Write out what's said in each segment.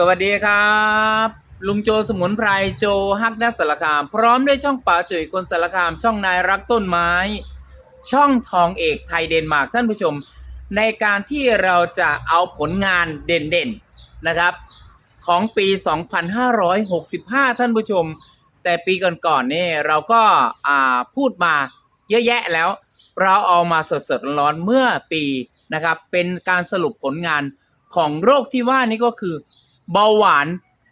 สวัสดีครับ ลุงโจสมุนไพรโจฮักนักสารคาม พร้อมด้วยช่องป่าจุ๋ยคนสารคาม ช่องนายรักต้นไม้ ช่องทองเอกไทยเดนมาร์กท่านผู้ชม ในการที่เราจะเอาผลงานเด่นๆนะครับ ของปี 2565 ท่านผู้ชม แต่ปีก่อนๆนี่เราก็าพูดมาเยอะแยะแล้ว เราเอามาสดๆร้อนๆเมื่อปีนะครับเป็นการสรุปผลงานของโรคที่ว่านี่ก็คือ เบาหวาน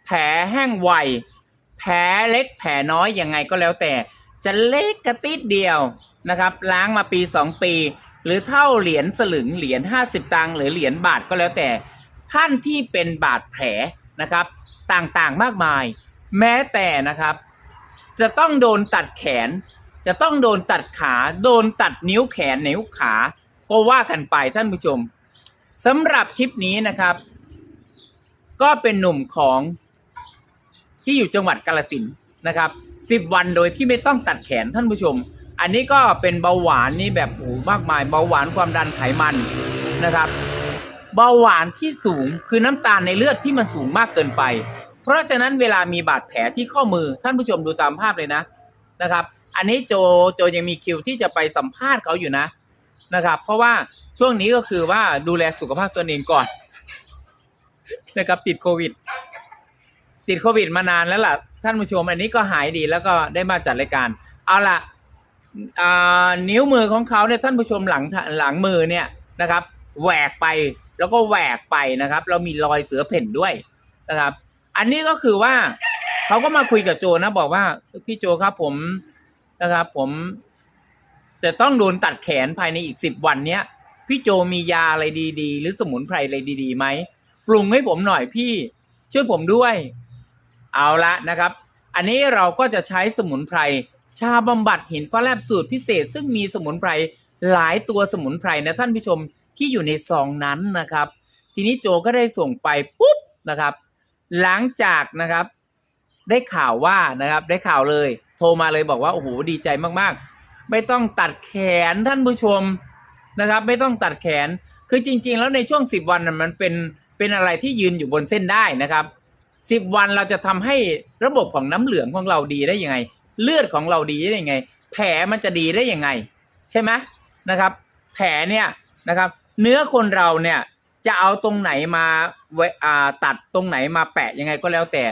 แผลแห้งไว แผลเล็กแผลน้อยยังไงก็แล้วแต่ จะเล็กกระติดเดียวนะครับ ล้างมาปี 2 ปี หรือเท่าเหรียญสลึงเหรียญ50 ตังค์หรือเหรียญบาทก็แล้วแต่ ท่านที่เป็นบาดแผลนะครับ ต่างๆมากมาย แม้แต่นะครับ จะต้องโดนตัดแขน จะต้องโดนตัดขา โดนตัดนิ้วแขนนิ้วขา ก็ว่ากันไปท่านผู้ชมสำหรับคลิปนี้นะครับ ก็เป็นหนุ่มของที่อยู่จังหวัดกาลสินนะครับสิบวันโดยที่ไม่ต้องตัดแขนท่านผู้ชม อันนี้ก็เป็นเบาหวานนี่แบบโอ้โหมากมายเบาหวานความดันไขมันนะครับ เบาหวานที่สูงคือน้ำตาลในเลือดที่มันสูงมากเกินไป เพราะฉะนั้นเวลามีบาดแผลที่ข้อมือท่านผู้ชมดูตามภาพเลยนะนะครับ อันนี้โจโจยังมีคิวที่จะไปสัมภาษณ์เขาอยู่นะนะครับ เพราะว่าช่วงนี้ก็คือว่าดูแลสุขภาพตัวเองก่อน นะครับติดโควิด ติดโควิดมานานแล้วล่ะ ท่านผู้ชมอันนี้ก็หายดีแล้วก็ได้มาจัดรายการ เอาล่ะนิ้วมือของเขาเนี่ยท่านผู้ชมหลังหลังมือเนี่ยนะครับแหวกไปแล้วก็แหวกไปนะครับ เรามีรอยเสือเพ่นด้วยนะครับ อันนี้ก็คือว่าเขาก็มาคุยกับโจนะบอกว่าพี่โจครับผมนะครับ ผมจะต้องโดนตัดแขนภายในอีกสิบวันเนี้ยพี่โจมียาอะไรดี ๆ หรือสมุนไพรอะไรดีๆไหม ปรุงให้ผมหน่อยพี่ ช่วยผมด้วย เอาละนะครับ อันนี้เราก็จะใช้สมุนไพร ชาบำบัดหินฟ้าแลบสูตรพิเศษ ซึ่งมีสมุนไพรหลายตัวสมุนไพรนะท่านผู้ชมที่อยู่ในซองนั้นนะครับ ทีนี้โจก็ได้ส่งไปปุ๊บนะครับ หลังจากนะครับ ได้ข่าวว่านะครับ ได้ข่าวเลย โทรมาเลยบอกว่าโอ้โหดีใจมากๆ ไม่ต้องตัดแขนท่านผู้ชมนะครับ ไม่ต้องตัดแขนคือจริง ๆ แล้วในช่วงสิบวันน่ะมันเป็น เป็นอะไรที่ยืนอยู่บนเส้นได้นะครับสิบวันเราจะทำให้ระบบของน้ำเหลืองของเราดีได้ยังไง เลือดของเราดีได้ยังไง แผลมันจะดีได้ยังไง ใช่ไหมนะครับ แผลเนี่ยนะครับ เนื้อคนเราเนี่ยจะเอาตรงไหนมาเวอ่าตัดตรงไหนมาแปะยังไงก็แล้วแต่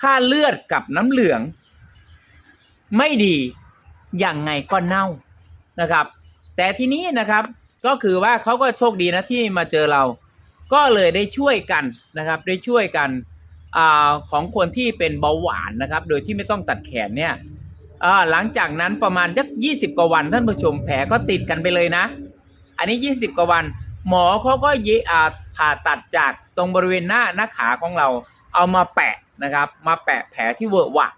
ถ้าเลือดกับน้ำเหลือง ไม่ดียังไงก็เน่านะครับ แต่ทีนี้นะครับก็คือว่าเขาก็โชคดีนะที่มาเจอเรา ก็เลยได้ช่วยกันนะครับได้ช่วยกันอของคนที่เป็นเบาหวานนะครับ โดยที่ไม่ต้องตัดแขนเนี่ยหลังจากนั้นประมาณสักยี่สิบกว่าวันท่านผู้ชมแผลก็ติดกันไปเลยนะ อันนี้ยี่สิบกว่าวัน หมอเขาก็เยอ่าผ่าตัดจากตรงบริเวณหน้าหน้าขาของเรา เอามาแปะนะครับ มาแปะแผลที่เวอะหวะ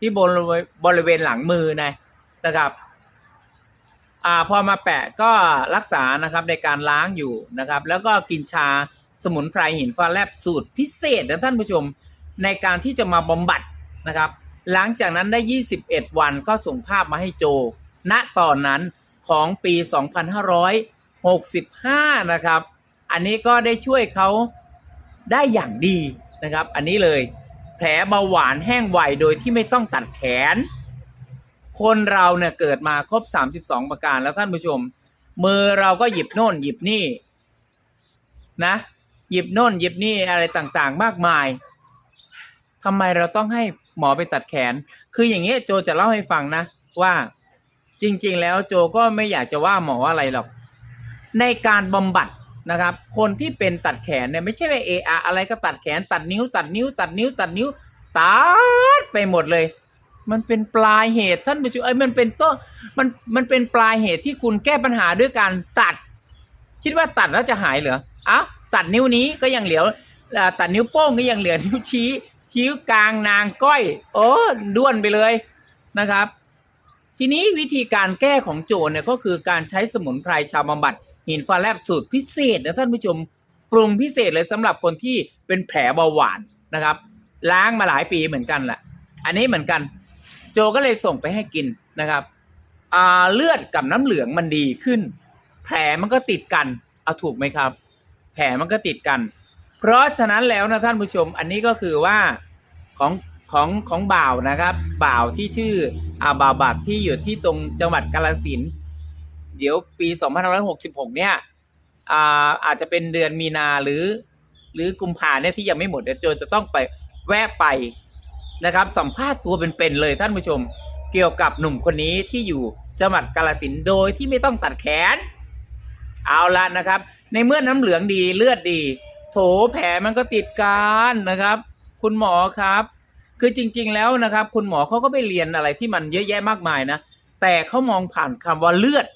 ที่บริเวณบริเวณหลังมือนะนะครับ อ่าพอมาแปะก็รักษานะครับในการล้างอยู่นะครับ แล้วก็กินชาสมุนไพรหินฟ้าแลบสูตรพิเศษนะท่านผู้ชมในการที่จะมาบำบัดนะครับ หลังจากนั้นได้ 21 วันก็ส่งภาพมาให้โจ ณตอนนั้นของปี 2565 นะครับ อันนี้ก็ได้ช่วยเขาได้อย่างดีนะครับ อันนี้เลยแผลเบาหวานแห้งไวโดยที่ไม่ต้องตัดแขน คนเราเนี่ยเกิดมาครบ32ประการแล้วท่านผู้ชม มือเราก็หยิบโน่นหยิบนี่นะ หยิบโน่นหยิบนี่อะไรต่างๆ มากมายทำไมเราต้องให้หมอไปตัดแขน คืออย่างเงี้ยโจจะเล่าให้ฟังนะ ว่าจริง ๆ แล้วโจก็ไม่อยากจะว่าหมออะไรหรอก ในการบำบัดนะครับ คนที่เป็นตัดแขนเนี่ยไม่ใช่ว่าเออะอะไรก็ตัดแขนตัดนิ้ว ตัดนิ้ว ตัดนิ้วตัดนิ้วตัดไปหมดเลย มันเป็นปลายเหตุท่านผู้ชมเอ้ยมันเป็นต้นมันมันเป็นปลายเหตุที่คุณแก้ปัญหาด้วยการตัด คิดว่าตัดแล้วจะหายเหรออ้าวตัดนิ้วนี้ก็ยังเหลือตัดนิ้วโป้งก็ยังเหลือนิ้วชี้ชี้กลางนางก้อย โอ้ด้วนไปเลยนะครับ ทีนี้วิธีการแก้ของโจรเนี่ยก็คือการใช้สมุนไพรชาวบำบัดหินฟ้าแลบสูตรพิเศษนะท่านผู้ชมปรุงพิเศษเลยสำหรับคนที่เป็นแผลเบาหวานนะครับ ล้างมาหลายปีเหมือนกันแหละอันนี้เหมือนกัน โจก็เลยส่งไปให้กินนะครับเลือดกับน้ำเหลืองมันดีขึ้น แผลมันก็ติดกันเอาถูกไหมครับ แผลมันก็ติดกัน เพราะฉะนั้นแล้วนะท่านผู้ชมอันนี้ก็คือว่าของของของบ่าวนะครับ บ่าวที่ชื่ออาบ่าวบัตที่อยู่ที่ตรงจังหวัดกาฬสินเดี๋ยวปี 2566 เนี่ยอ่าอาจจะเป็นเดือนมีนาหรือ หรือกุมภาเนี่ยที่ยังไม่หมดเดี๋ยวโจจะต้องไปแวะไป นะครับ สัมภาษณ์ตัวเป็นๆเลยท่านผู้ชม เกี่ยวกับหนุ่มคนนี้ที่อยู่จังหวัดกาฬสินโดยที่ไม่ต้องตัดแขน เอาละนะครับ ในเมื่อน้ำเหลืองดีเลือดดี โถแผลมันก็ติดกันนะครับ คุณหมอครับ คือจริง ๆ แล้วนะครับ คุณหมอเขาก็ไปเรียนอะไรที่มันเยอะแยะมากมายนะแต่เขามองผ่านคำว่าเลือด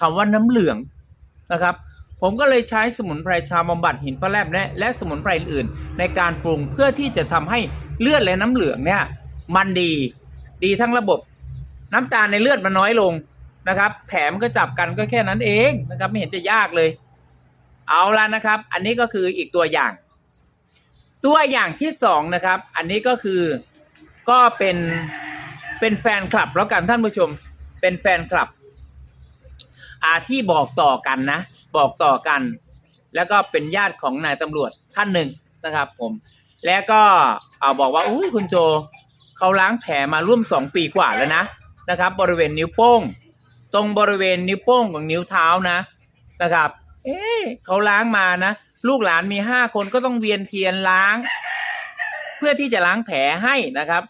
คำว่าน้ำเหลืองนะครับ ผมก็เลยใช้สมุนไพรชาบำบัดหินฟ้าแลบและและสมุนไพรอื่นๆในการปรุงเพื่อที่จะทำให้ เลือดและน้ำเหลืองเนี่ยมันดี ดีทั้งระบบ น้ำตาลในเลือดมันน้อยลงนะครับ แผลมันก็จับกันก็แค่นั้นเองนะครับ ไม่เห็นจะยากเลย เอาละนะครับ อันนี้ก็คืออีกตัวอย่าง ตัวอย่างที่สองนะครับ อันนี้ก็คือก็เป็นเป็นแฟนคลับแล้วกันท่านผู้ชม เป็นแฟนคลับอาที่บอกต่อกันนะ บอกต่อกัน แล้วก็เป็นญาติของนายตำรวจท่านหนึ่งนะครับ ผม แล้วก็ เอาบอกว่าอุ้ยคุณโจเขาล้างแผลมาร่วมสองปีกว่าแล้วนะนะครับ บริเวณนิ้วโป้ง ตรงบริเวณนิ้วโป้งของนิ้วเท้านะนะครับ เอ๊เขาล้างมานะ ลูกหลานมีห้าคนก็ต้องเวียนเทียนล้าง เพื่อที่จะล้างแผลให้นะครับ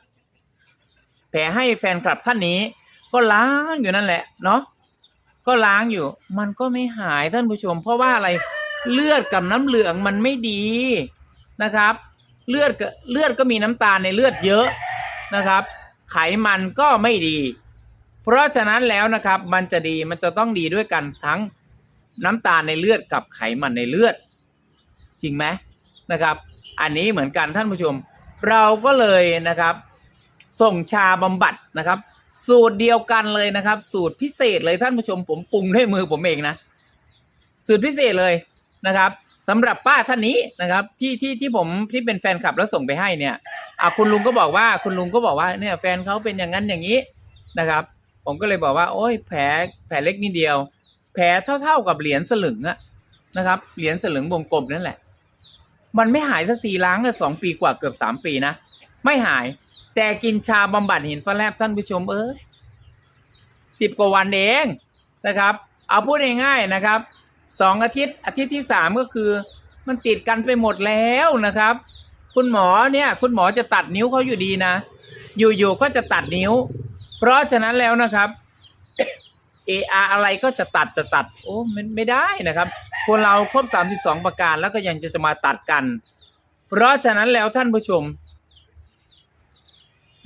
แผลให้แฟนคลับท่านนี้ ก็ล้างอยู่นั่นแหละเนาะก็ล้างอยู่ มันก็ไม่หายท่านผู้ชม เพราะว่าอะไรเลือดกับน้ำเหลืองมันไม่ดีนะครับ เลือดเลือดก็มีน้ำตาลในเลือดเยอะนะครับ ไขมันก็ไม่ดี เพราะฉะนั้นแล้วนะครับมันจะดีมันจะต้องดีด้วยกันทั้งน้ำตาลในเลือดกับไขมันในเลือด จริงไหมนะครับ อันนี้เหมือนกันท่านผู้ชม เราก็เลยนะครับ ส่งชาบำบัดนะครับ สูตรเดียวกันเลยนะครับ สูตรพิเศษเลยท่านผู้ชมผมปรุงด้วยมือผมเองนะ สูตรพิเศษเลยนะครับ สำหรับป้าท่านนี้นะครับที่ที่ที่ผมที่เป็นแฟนคลับแล้วส่งไปให้เนี่ยอะคุณลุงก็บอกว่าคุณลุงก็บอกว่าเนี่ยแฟนเขาเป็นอย่างนั้นอย่างนี้นะครับ ผมก็เลยบอกว่า โอ้ยแผลแผลเล็กนิดเดียว แผลเท่า ๆกับเหรียญสลึงอะนะครับเหรียญสลึงวงกลมนั่นแหละ มันไม่หายสักทีล้างกันสองปีกว่าเกือบสามปีนะไม่หาย แต่กินชาบำบัดหินฟ้าแลบท่านผู้ชมเอ้ยสิบกว่าวันเองนะครับ เอาพูดง่ายๆนะครับ สองอาทิตย์อาทิตย์ที่สามก็คือ มันติดกันไปหมดแล้วนะครับ คุณหมอเนี่ยคุณหมอจะตัดนิ้วเขาอยู่ดีนะ อยู่ๆก็จะตัดนิ้ว เพราะฉะนั้นแล้วนะครับเออาอะไรก็จะตัดจะตัด โอ้มันไม่ได้นะครับ คนเราครบสามสิบสองประการแล้วก็ยังจะจะมาตัดกัน เพราะฉะนั้นแล้วท่านผู้ชม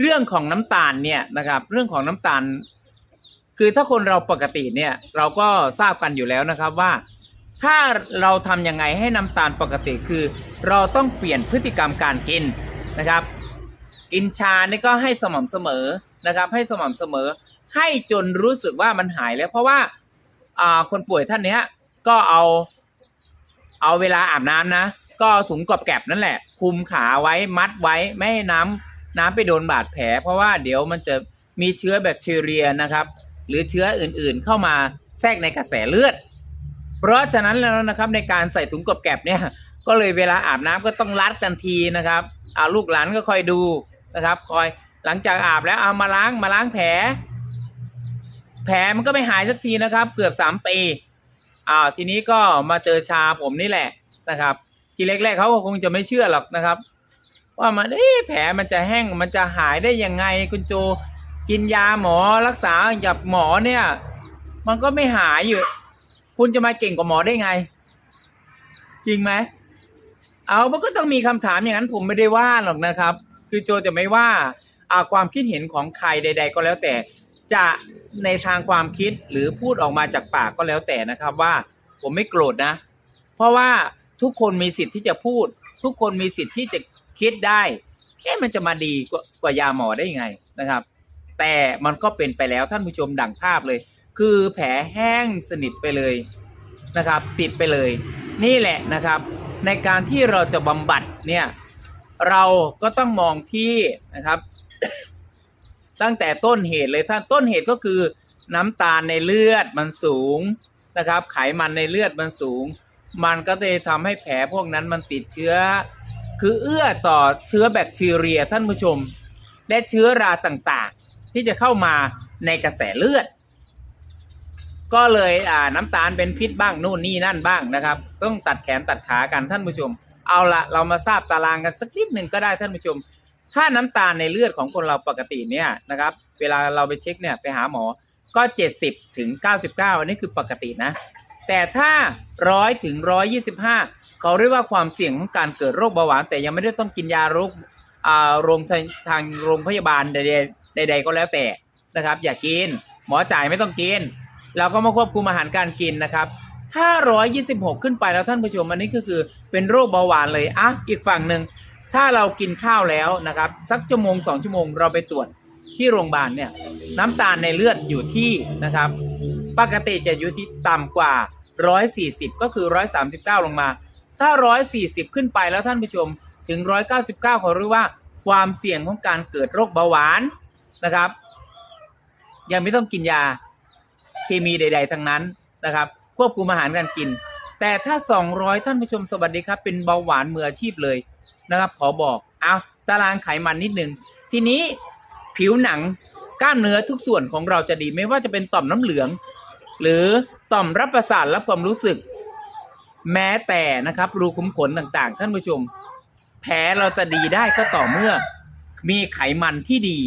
เรื่องของน้ำตาลเนี่ยนะครับ เรื่องของน้ำตาล คือถ้าคนเราปกติเนี่ย เราก็ทราบกันอยู่แล้วนะครับว่า ถ้าเราทำยังไงให้น้ำตาลปกติคือ เราต้องเปลี่ยนพฤติกรรมการกินนะครับ กินชานี่ก็ให้สม่ำเสมอนะครับ ให้สม่ำเสมอ ให้จนรู้สึกว่ามันหายแล้ว เพราะว่าคนป่วยท่านนี้ก็เอาเอาเวลาอาบน้ำนะ ก็ถุงกอบแกบนั่นแหละ คุมขาไว้มัดไว้ไม่ให้น้ำน้ำไปโดนบาดแผล เพราะว่าเดี๋ยวมันจะมีเชื้อแบคทีเรียนะครับ หรือเชื้ออื่นๆเข้ามาแทรกในกระแสเลือด เพราะฉะนั้นแล้วนะครับในการใส่ถุงกบแกบเนี่ยก็เลยเวลาอาบน้ำก็ต้องรัดกันทีนะครับเอาลูกหลานก็คอยดูนะครับคอยหลังจากอาบแล้วเอามาล้างมาล้างแผล แผลมันก็ไม่หายสักทีนะครับ เกือบสามปีอ้าวทีนี้ก็มาเจอชาผมนี่แหละนะครับ ทีแรกๆเขาก็คงจะไม่เชื่อหรอกนะครับ ว่ามันเอ๊แผลมันจะแห้งมันจะหายได้ยังไงคุณโจกินยาหมอรักษากับหมอเนี่ย มันก็ไม่หายอยู่ คุณจะมาเก่งกว่าหมอได้ไง จริงไหมเอามันก็ต้องมีคำถามอย่างนั้นผมไม่ได้ว่าหรอกนะครับ คือโจจะไม่ว่าอาความคิดเห็นของใครใด ๆ ก็แล้วแต่จะในทางความคิดหรือพูดออกมาจากปากก็แล้วแต่นะครับว่าผมไม่โกรธนะ เพราะว่าทุกคนมีสิทธิ์ที่จะพูด ทุกคนมีสิทธิ์ที่จะคิดได้เอ๊ะมันจะมาดีกว่ากว่ายาหมอได้ยังไงนะครับ แต่มันก็เป็นไปแล้วท่านผู้ชมดังภาพเลย คือแผลแห้งสนิทไปเลยนะครับ ติดไปเลย นี่แหละนะครับ ในการที่เราจะบำบัดเนี่ย เราก็ต้องมองที่นะครับ ตั้งแต่ต้นเหตุเลยท่านต้นเหตุก็คือน้ำตาลในเลือดมันสูงนะครับ ไขมันในเลือดมันสูง มันก็จะทำให้แผลพวกนั้นมันติดเชื้อ คือเอื้อต่อเชื้อแบคทีเรียท่านผู้ชม และเชื้อราต่างๆ ที่จะเข้ามาในกระแสเลือด ก็เลยอ่าน้ำตาลเป็นพิษบ้างนู่นนี่นั่นบ้างนะครับ ต้องตัดแขนตัดขากันท่านผู้ชม เอาละเรามาทราบตารางกันสักนิดหนึ่งก็ได้ท่านผู้ชม ถ้าน้ำตาลในเลือดของคนเราปกติเนี่ยนะครับ เวลาเราไปเช็คเนี่ยไปหาหมอก็ 70ถึง99 อันนี้คือปกตินะ แต่ถ้า 100ถึง125 เขาเรียกว่าความเสี่ยงของการเกิดโรคเบาหวาน แต่ยังไม่ได้ต้องกินยาโรคอ่าโรงทางโรงพยาบาลใดๆใดๆก็แล้วแต่นะครับ อย่ากิน หมอจ่ายไม่ต้องกิน เราก็มาควบคุมอาหารการกินนะครับถ้า 126 ขึ้นไปแล้วท่านผู้ชมอันนี้ก็คือเป็นโรคเบาหวานเลยอะอีกฝั่งหนึ่งถ้าเรากินข้าวแล้วนะครับ สักชั่วโมงสองชั่วโมงเราไปตรวจที่โรงพยาบาลเนี่ยน้ำตาลในเลือดอยู่ที่นะครับ ปกติจะอยู่ที่ต่ำกว่า 140 ก็คือ 139 ลงมา ถ้า 140 ขึ้นไปแล้วท่านผู้ชมถึง 199เขาเรียกว่าความเสี่ยงของการเกิดโรคเบาหวานนะครับ ยังไม่ต้องกินยา เคมีใด ๆ ทั้งนั้นนะครับ ควบคุมอาหารการกิน แต่ถ้า 200 ท่านผู้ชมสวัสดีครับ เป็นเบาหวานมืออาชีพเลยนะครับ ขอบอกเอาตารางไขมันนิดนึง ทีนี้ผิวหนังกล้ามเนื้อทุกส่วนของเราจะดีไม่ว่าจะเป็นต่อมน้ำเหลือง หรือต่อมรับประสาทรับความรู้สึก แม้แต่นะครับรูขุมขนต่างๆ ท่านผู้ชม แผลเราจะดีได้ก็ต่อเมื่อ มีไขมันที่ดี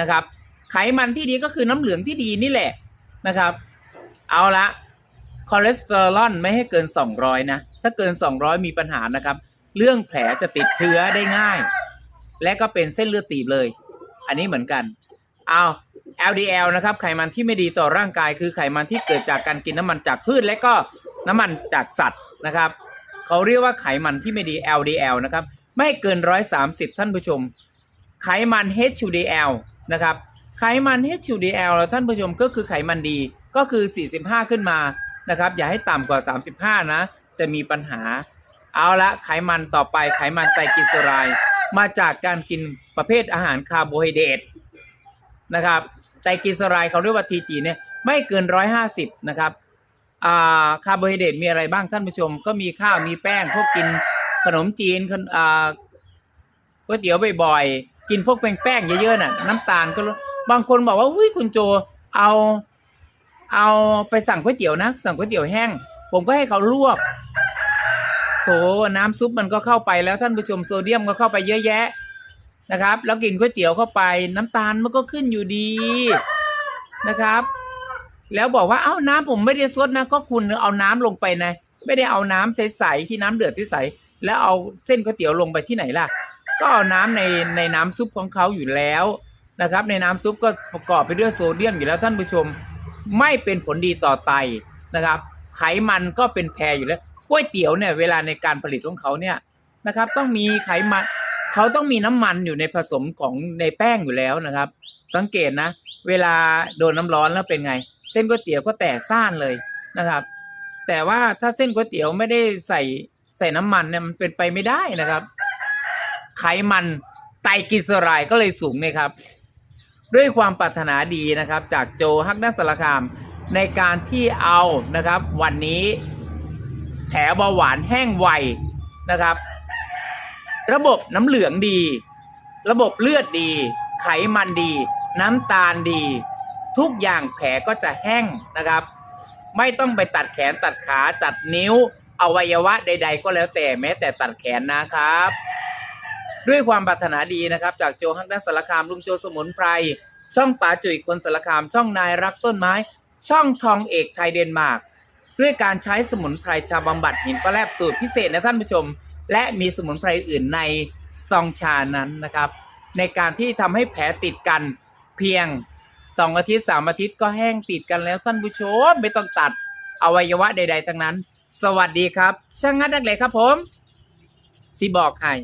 นะครับ ไขมันที่ดีก็คือน้ำเหลืองที่ดีนี่แหละ นะครับ เอาละคอเลสเตอรอลไม่ให้เกิน 200 นะ ถ้าเกิน 200 มีปัญหานะครับ เรื่องแผลจะติดเชื้อได้ง่าย และก็เป็นเส้นเลือดตีบเลย อันนี้เหมือนกัน เอา LDL นะครับ ไขมันที่ไม่ดีต่อร่างกาย คือไขมันที่เกิดจากการกินน้ำมันจากพืช และก็น้ำมันจากสัตว์นะครับ เขาเรียกว่าไขมันที่ไม่ดี LDL นะครับ ไม่เกิน 130 ท่านผู้ชม ไขมัน HDL นะครับ ไขมัน HDL แล้วท่านผู้ชมก็คือไขมันดีก็คือ 45 ขึ้นมานะครับ อย่าให้ต่ำกว่า 35 นะ จะมีปัญหา เอาละไขมันต่อไปไขมันไตรกลีเซอไรด์มาจากการกินประเภทอาหารคาร์โบไฮเดรตนะครับไตรกลีเซอไรด์เขาเรียกว่า TG เนี่ยไม่เกิน 150 นะครับคาร์โบไฮเดรตมีอะไรบ้างท่านผู้ชม ก็มีข้าวมีแป้งพวกกินขนมจีนขนอ่าก๋วยเตี๋ยวบ่อยๆ กินพวกแป้งๆเยอะๆน่ะน้ำตาลก็ บางคนบอกว่าอุ้ยคุณโจเอาเอาไปสั่งก๋วยเตี๋ยวนะ สั่งก๋วยเตี๋ยวแห้ง ผมก็ให้เขาลวกโถน้ำซุปมันก็เข้าไปแล้วท่านผู้ชมโซเดียมก็เข้าไปเยอะแยะนะครับ แล้วกินก๋วยเตี๋ยวเข้าไป น้ำตาลมันก็ขึ้นอยู่ดีนะครับ แล้วบอกว่าเอ้าน้ำผมไม่ได้ซดนะ ก็คุณเอาน้ำลงไปนะไม่ได้เอาน้ำใสๆที่น้ำเดือดใสๆแล้วเอาเส้นก๋วยเตี๋ยวลงไปที่ไหนล่ะ ก็เอาน้ำในในน้ำซุปของเขาอยู่แล้ว นะครับ ในน้ำซุปก็ประกอบไปด้วยโซเดียมอยู่แล้วท่านผู้ชมไม่เป็นผลดีต่อไตนะครับ ไขมันก็เป็นแพรอยู่แล้วก๋วยเตี๋ยวเนี่ยเวลาในการผลิตของเขาเนี่ยนะครับ ต้องมีไขมันเขาต้องมีน้ำมันอยู่ในผสมของในแป้งอยู่แล้วนะครับ สังเกตนะ เวลาโดนน้ำร้อนแล้วเป็นไง เส้นก๋วยเตี๋ยวก็แตกซ่านเลยนะครับ แต่ว่าถ้าเส้นก๋วยเตี๋ยวไม่ได้ใส่ใส่น้ำมันเนี่ยมันเป็นไปไม่ได้นะครับ ไขมันไตรกลีเซอไรด์ก็เลยสูงเนี่ยครับ ด้วยความปรารถนาดีนะครับ จากโจฮักนัสสารคาม ในการที่เอานะครับ วันนี้แผลเบาหวานแห้งไวนะครับ ระบบน้ำเหลืองดี ระบบเลือดดี ไขมันดี น้ำตาลดี ทุกอย่างแผลก็จะแห้งนะครับ ไม่ต้องไปตัดแขนตัดขาตัดนิ้วอวัยวะใด ๆ ก็แล้วแต่แม้แต่ตัดแขนนะครับ ด้วยความปรารถนาดีนะครับ จากโจฮักนัสสารคามลุงโจสมุนไพรช่องป๋าจุ๋ยคนสารคาม ช่องนายรักต้นไม้ ช่องทองเอกไทยเดนมาร์กด้วยการใช้สมุนไพรชาบำบัดหินปลาแลบสูตรพิเศษนะท่านผู้ชม และมีสมุนไพรอื่นในซองชานั้นนะครับ ในการที่ทำให้แผลติดกันเพียงสองอาทิตย์สามอาทิตย์ก็แห้งติดกันแล้วท่านผู้ชมไม่ต้องตัดอวัยวะใด ๆ ทั้งนั้น สวัสดีครับ ช่างงัดนักเลยครับผมสิบอกให้